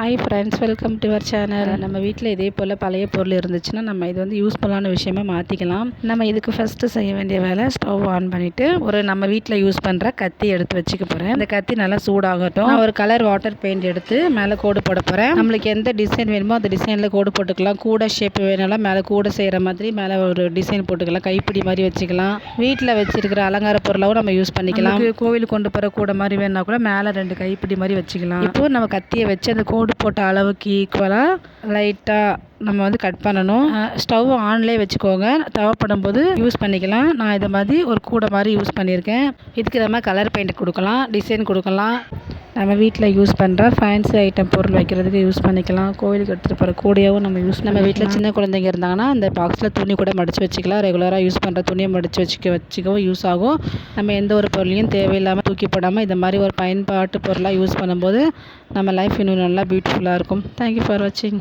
Hi friends welcome to our channel நம்ம வீட்டில் இதே போல் பழைய பொருள் இருந்துச்சுன்னா நம்ம இது வந்து யூஸ்ஃபுல்லான விஷயமா மாற்றிக்கலாம் நம்ம இதுக்கு ஃபஸ்ட்டு செய்ய வேண்டிய வேலை ஸ்டவ் ஆன் பண்ணிவிட்டு ஒரு நம்ம வீட்டில் யூஸ் பண்ணுற கத்தி எடுத்து வச்சுக்க போகிறேன் இந்த கத்தி நல்லா சூடாகட்டும். ஒரு கலர் வாட்டர் பெயிண்ட் எடுத்து மேலே கோடு போட போகிறேன் நம்மளுக்கு எந்த டிசைன் வேணுமோ அந்த டிசைனில் கோடு போட்டுக்கலாம். கூட ஷேப் வேணாலும் மேலே கூட செய்கிற மாதிரி மேலே ஒரு டிசைன் போட்டுக்கலாம். கைப்பிடி மாதிரி வச்சுக்கலாம். வீட்டில் வச்சிருக்கிற அலங்கார பொருளாகவும் நம்ம யூஸ் பண்ணிக்கலாம். கோவிலுக்கு கொண்டு போகிற கூட மாதிரி வேணா கூட மேலே ரெண்டு கைப்பிடி மாதிரி வச்சுக்கலாம். இப்போ நம்ம கத்தியை வச்சு அந்த கோடு போட்ட அளவுக்கு ஈக்குவலாக லைட்டாக நம்ம வந்து கட் பண்ணணும். ஸ்டவ் ஆன்லேயே வச்சுக்கோங்க. தேவைப்படும் போது யூஸ் பண்ணிக்கலாம். நான் இதை மாதிரி ஒரு கூடை மாதிரி யூஸ் பண்ணியிருக்கேன். இதுக்கு நம்ம கலர் பெயிண்ட் கொடுக்கலாம். டிசைன் கொடுக்கலாம். நம்ம வீட்டில் யூஸ் பண்ணுற ஃபேன்சி ஐட்டம் பொருள் வைக்கிறதுக்கு யூஸ் பண்ணிக்கலாம். கோவிலுக்கு எடுத்துகிட்டு போகிற கூடையாகவும் நம்ம யூஸ் நம்ம வீட்டில் சின்ன குழந்தைங்க இருந்தாங்கன்னா அந்த பாக்ஸில் துணி கூட மடித்து வச்சுக்கலாம். ரெகுலராக யூஸ் பண்ணுற துணியை மடித்து வச்சுக்க வச்சுக்கவும் யூஸ் ஆகும். நம்ம எந்த ஒரு பொருளையும் தேவையில்லாமல் தூக்கி போடாமல் இந்த மாதிரி ஒரு பயன்பாட்டு பொருளாக யூஸ் பண்ணும்போது நம்ம லைஃப் இன்னும் நல்லா பியூட்டிஃபுல்லாக இருக்கும். தேங்க்யூ ஃபார் வாட்சிங்